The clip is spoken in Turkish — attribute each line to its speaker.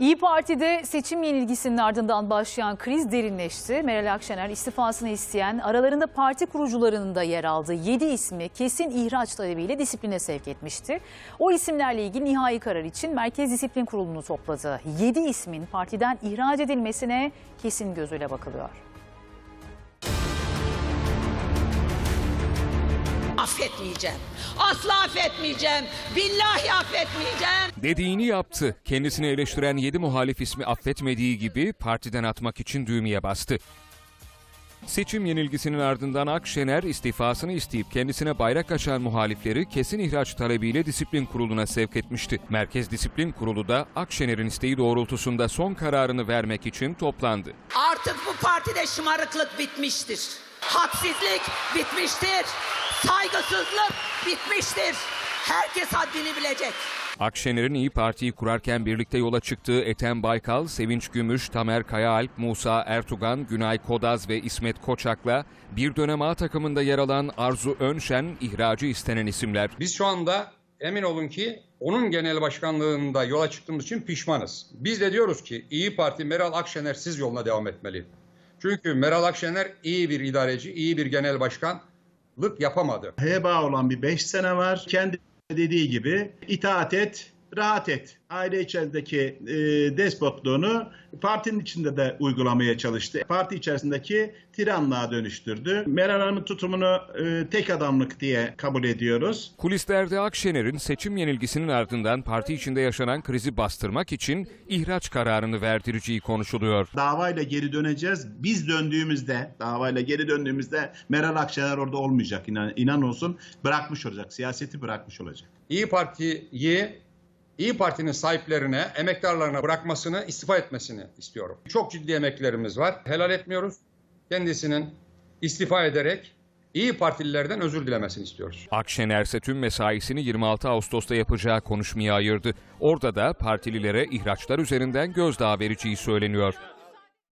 Speaker 1: İyi Parti'de seçim yenilgisinin ardından başlayan kriz derinleşti. Meral Akşener istifasını isteyen aralarında parti kurucularının da yer aldığı 7 ismi kesin ihraç talebiyle disipline sevk etmişti. O isimlerle ilgili nihai karar için Merkez Disiplin Kurulu'nu topladı. 7 ismin partiden ihraç edilmesine kesin gözüyle bakılıyor.
Speaker 2: Affetmeyeceğim. Asla affetmeyeceğim. Billahi affetmeyeceğim.
Speaker 3: Dediğini yaptı. Kendisini eleştiren 7 muhalif ismi affetmediği gibi partiden atmak için düğmeye bastı. Seçim yenilgisinin ardından Akşener istifasını isteyip kendisine bayrak açan muhalifleri kesin ihraç talebiyle disiplin kuruluna sevk etmişti. Merkez Disiplin Kurulu da Akşener'in isteği doğrultusunda son kararını vermek için toplandı.
Speaker 2: Artık bu partide şımarıklık bitmiştir. Hadsizlik bitmiştir. Saygısızlık bitmiştir. Herkes haddini bilecek.
Speaker 3: Akşener'in İyi Parti'yi kurarken birlikte yola çıktığı Ethem Baykal, Sevinç Gümüş, Tamer Kayaalp, Musa Ertugan, Günay Kodaz ve İsmet Koçak'la bir dönem A takımında yer alan Arzu Önşen ihracı istenen isimler.
Speaker 4: Biz şu anda emin olun ki onun genel başkanlığında yola çıktığımız için pişmanız. Biz de diyoruz ki İyi Parti Meral Akşener siz yoluna devam etmeli. Çünkü Meral Akşener iyi bir idareci, iyi bir genel başkanlık yapamadı.
Speaker 5: heba olan bir 5 sene var. Kendi dediği gibi itaat et, rahat et. Aile içerisindeki e, despotluğunu partinin içinde de uygulamaya çalıştı. Parti içerisindeki tiranlığa dönüştürdü. Meral Hanım'ın tutumunu e, tek adamlık diye kabul ediyoruz.
Speaker 3: Kulislerde Akşener'in seçim yenilgisinin ardından parti içinde yaşanan krizi bastırmak için ihraç kararını verdireceği konuşuluyor.
Speaker 5: Davayla geri döneceğiz. Biz döndüğümüzde, davayla geri döndüğümüzde Meral Akşener orada olmayacak. İnan, inan olsun bırakmış olacak. Siyaseti bırakmış olacak.
Speaker 4: İyi Parti'yi İyi Parti'nin sahiplerine, emektarlarına bırakmasını, istifa etmesini istiyorum. Çok ciddi emeklerimiz var. Helal etmiyoruz. Kendisinin istifa ederek İyi Partililerden özür dilemesini istiyoruz.
Speaker 3: Akşener ise tüm mesaisini 26 Ağustos'ta yapacağı konuşmaya ayırdı. Orada da partililere ihraçlar üzerinden gözdağı vereceği söyleniyor.